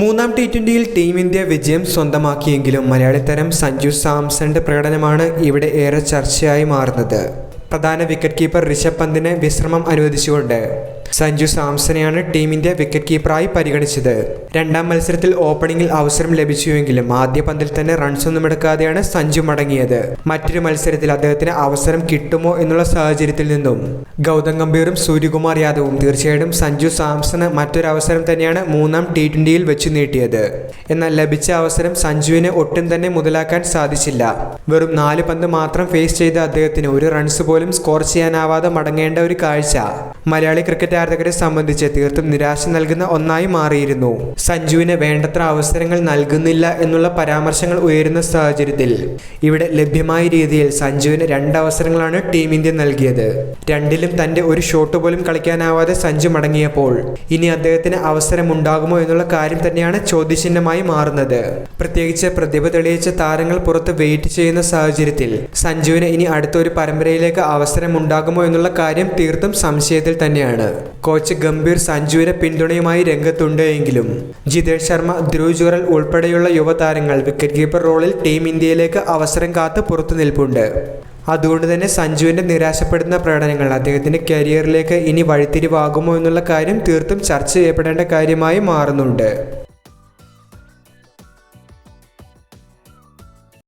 മൂന്നാം T ട്വന്റിയിൽ team India വിജയം സ്വന്തമാക്കിയെങ്കിലും മലയാളി താരം സഞ്ജു സാംസന്റെ പ്രകടനമാണ് ഇവിടെ ഏറെ ചർച്ചയായി മാറുന്നത്. പ്രധാന വിക്കറ്റ് കീപ്പർ ഋഷഭ് പന്തിന് വിശ്രമം അനുവദിച്ചുകൊണ്ട് സഞ്ജു സാംസനെയാണ് ടീമിന്റെ വിക്കറ്റ് കീപ്പറായി പരിഗണിച്ചത്. രണ്ടാം മത്സരത്തിൽ ഓപ്പണിംഗിൽ അവസരം ലഭിച്ചുവെങ്കിലും ആദ്യ പന്തിൽ തന്നെ റൺസൊന്നും എടുക്കാതെയാണ് സഞ്ജു മടങ്ങിയത്. മറ്റൊരു മത്സരത്തിൽ അദ്ദേഹത്തിന് അവസരം കിട്ടുമോ എന്നുള്ള സാഹചര്യത്തിൽ നിന്നും ഗൗതം ഗംഭീറും സൂര്യകുമാർ യാദവും തീർച്ചയായിട്ടും സഞ്ജു സാംസണ് മറ്റൊരു അവസരം തന്നെയാണ് മൂന്നാം ടി ട്വന്റിയിൽ വെച്ച് നീട്ടിയത്. എന്നാൽ ലഭിച്ച അവസരം സഞ്ജുവിനെ ഒട്ടും തന്നെ മുതലാക്കാൻ സാധിച്ചില്ല. വെറും നാല് പന്ത് മാത്രം ഫേസ് ചെയ്ത അദ്ദേഹത്തിന് ഒരു റൺസ് പോലും സ്കോർ ചെയ്യാനാവാതെ മടങ്ങേണ്ട ഒരു കാഴ്ച. മലയാളി ക്രിക്കറ്റ് ആരാധകരെ സംബന്ധിച്ച് തീർത്തും നിരാശ നൽകുന്ന ഒന്നായി മാറിയിരുന്നു. സഞ്ജുവിന് വേണ്ടത്ര അവസരങ്ങൾ നൽകുന്നില്ല എന്നുള്ള പരാമർശങ്ങൾ ഉയരുന്ന സാഹചര്യത്തിൽ ഇവിടെ ലഭ്യമായ രീതിയിൽ സഞ്ജുവിന് രണ്ട് അവസരങ്ങളാണ് ടീം ഇന്ത്യ നൽകിയത്. രണ്ടിലും തന്റെ ഒരു ഷോട്ട് പോലും കളിക്കാനാവാതെ സഞ്ജു മടങ്ങിയപ്പോൾ ഇനി അദ്ദേഹത്തിന് അവസരമുണ്ടാകുമോ എന്നുള്ള കാര്യം തന്നെയാണ് ചോദ്യചിഹ്നമായി മാറുന്നത്. പ്രത്യേകിച്ച് പ്രതിഭ തെളിയിച്ച താരങ്ങൾ പുറത്ത് വെയിറ്റ് ചെയ്യുന്ന സാഹചര്യത്തിൽ സഞ്ജുവിന് ഇനി അടുത്തൊരു പരമ്പരയിലേക്ക് അവസരമുണ്ടാകുമോ എന്നുള്ള കാര്യം തീർത്തും സംശയത്തിൽ തന്നെയാണ്. കോച്ച് ഗംഭീർ സഞ്ജുവിനെ പിന്തുണയുമായി രംഗത്തുണ്ട് എങ്കിലും ജിതേഷ് ശർമ്മ ധ്രുവ് ജുറൽ ഉൾപ്പെടെയുള്ള യുവതാരങ്ങൾ വിക്കറ്റ് കീപ്പർ റോളിൽ ടീം ഇന്ത്യയിലേക്ക് അവസരം കാത്ത് പുറത്തു നിൽപ്പുണ്ട്. അതുകൊണ്ട് തന്നെ സഞ്ജുവിന്റെ നിരാശപ്പെടുന്ന പ്രകടനങ്ങൾ അദ്ദേഹത്തിന്റെ കരിയറിലേക്ക് ഇനി വഴിത്തിരിവാകുമോ എന്നുള്ള കാര്യം തീർത്തും ചർച്ച ചെയ്യപ്പെടേണ്ട കാര്യമായി മാറുന്നുണ്ട്.